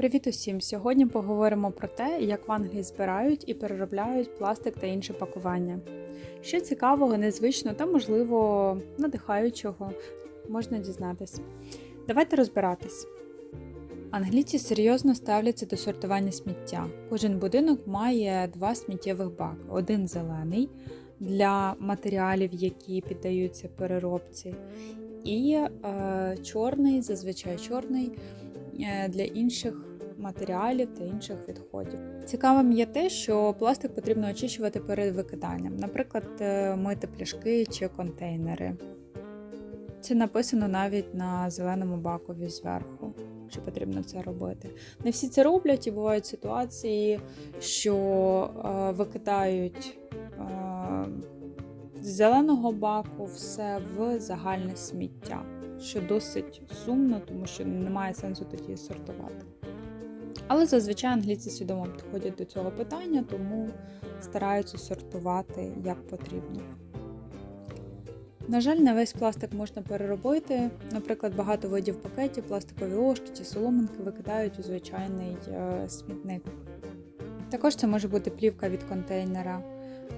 Привіт усім! Сьогодні поговоримо про те, як в Англії збирають і переробляють пластик та інше пакування. Що цікавого, незвично та, можливо, надихаючого можна дізнатись. Давайте розбиратись. Англійці серйозно ставляться до сортування сміття. Кожен будинок має два сміттєвих баки: один зелений для матеріалів, які піддаються переробці, і е, чорний, зазвичай чорний е, для інших матеріалів та інших відходів. Цікавим є те, що пластик потрібно очищувати перед викиданням, наприклад, е, мити пляшки чи контейнери. Це написано навіть на зеленому бакові зверху, що потрібно це робити. Не всі це роблять, і бувають ситуації, що е, викидають е, з зеленого баку все в загальне сміття, що досить сумно, тому що немає сенсу тоді сортувати. Але зазвичай англійці свідомо підходять до цього питання, тому стараються сортувати як потрібно. На жаль, не весь пластик можна переробити. Наприклад, багато видів пакетів, пластикові ложки чи соломинки викидають у звичайний е, смітник. Також це може бути плівка від контейнера.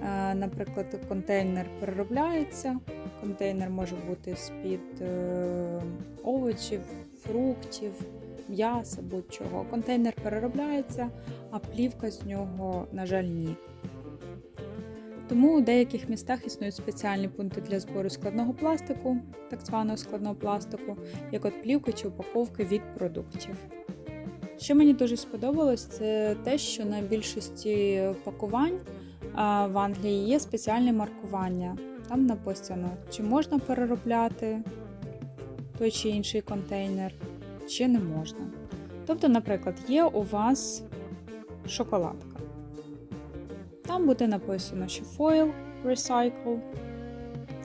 Е, наприклад, контейнер переробляється, контейнер може бути з-під е, овочів, фруктів, м'яса, будь-чого. Контейнер переробляється, а плівка з нього, на жаль, ні. Тому у деяких містах існують спеціальні пункти для збору складного пластику, так званого складного пластику, як от плівки чи упаковки від продуктів. Що мені дуже сподобалось, це те, що на більшості пакувань в Англії є спеціальне маркування. Там написано, чи можна переробляти той чи інший контейнер, чи не можна. Тобто, наприклад, є у вас шоколадка. Там буде написано, що foil recycle,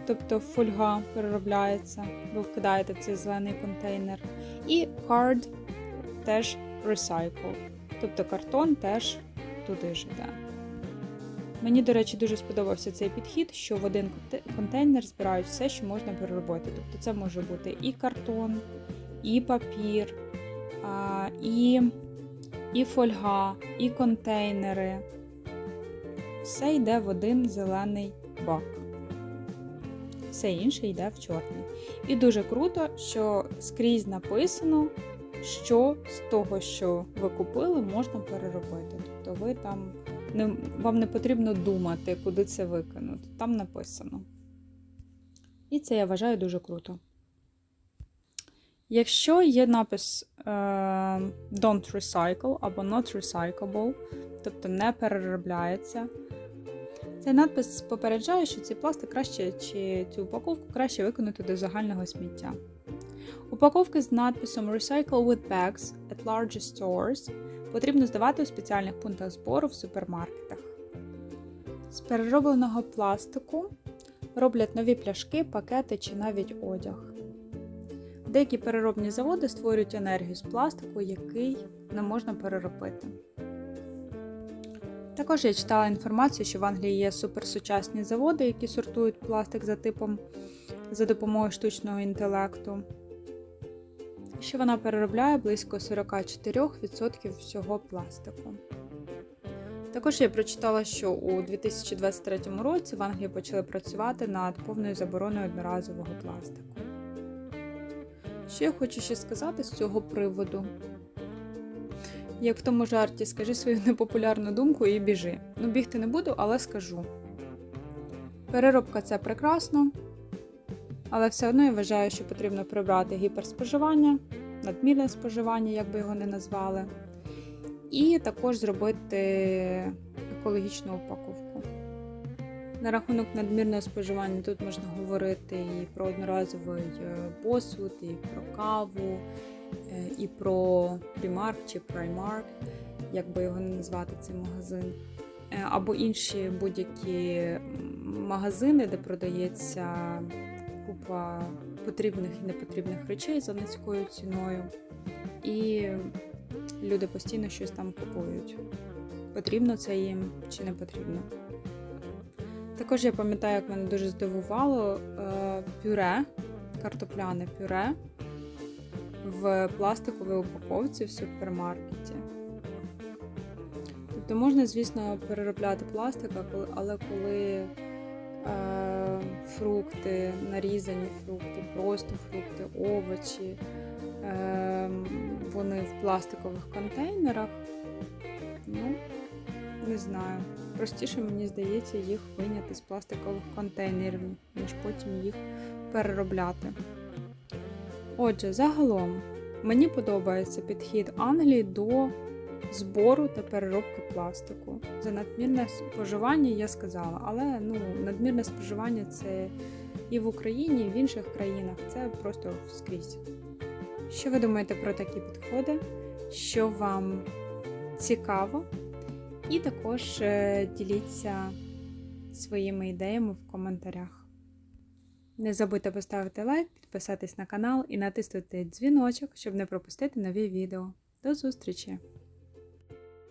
тобто фольга переробляється, ви вкидаєте в цей зелений контейнер. І card теж recycle, тобто картон теж туди ж йде. Мені, до речі, дуже сподобався цей підхід, що в один контейнер збирають все, що можна переробити. Тобто це може бути і картон, і папір, і, і фольга, і контейнери все йде в один зелений бак. Все інше йде в чорний. І дуже круто, що скрізь написано, що з того, що ви купили, можна переробити. Тобто ви там не, вам не потрібно думати, куди це викинути. Там написано. І це я вважаю дуже круто. Якщо є напис е, Don't recycle або Not recyclable, тобто не переробляється, цей надпис попереджає, що цей пластик краще чи цю упаковку краще виконати до загального сміття. Упаковки з надписом Recycle with bags at large stores потрібно здавати у спеціальних пунктах збору в супермаркетах. З переробленого пластику роблять нові пляшки, пакети чи навіть одяг. Деякі переробні заводи створюють енергію з пластику, який не можна переробити. Також я читала інформацію, що в Англії є суперсучасні заводи, які сортують пластик за типом за допомогою штучного інтелекту. Що вона переробляє близько 44% всього пластику. Також я прочитала, що у 2023 році в Англії почали працювати над повною забороною одноразового пластику. Що я хочу ще сказати з цього приводу? Як в тому жарті, скажи свою непопулярну думку і біжи. Ну, бігти не буду, але скажу. Переробка це прекрасно, але все одно я вважаю, що потрібно прибрати гіперспоживання, надмірне споживання, як би його не назвали, і також зробити екологічну упаковку. На рахунок надмірного споживання тут можна говорити і про одноразовий е, посуд, і про каву. Е, і про Primark чи Primark, як би його не назвати цей магазин, е, або інші будь-які магазини, де продається купа потрібних і непотрібних речей за низькою ціною. І люди постійно щось там купують. Потрібно це їм чи не потрібно. Також я пам'ятаю, як мене дуже здивувало е, пюре, картопляне пюре в пластиковій упаковці в супермаркеті. Тобто можна, звісно, переробляти пластик, але коли е, фрукти, нарізані фрукти, просто фрукти, овочі, е, вони в пластикових контейнерах, ну, не знаю. Простіше, мені здається, їх виняти з пластикових контейнерів, ніж потім їх переробляти. Отже, загалом мені подобається підхід Англії до збору та переробки пластику. За надмірне споживання я сказала, але ну, надмірне споживання це і в Україні, і в інших країнах. Це просто скрізь. Що ви думаєте про такі підходи? Що вам цікаво? І також е, діліться своїми ідеями в коментарях. Не забудьте поставити лайк, підписатись на канал і натиснути дзвіночок, щоб не пропустити нові відео. До зустрічі!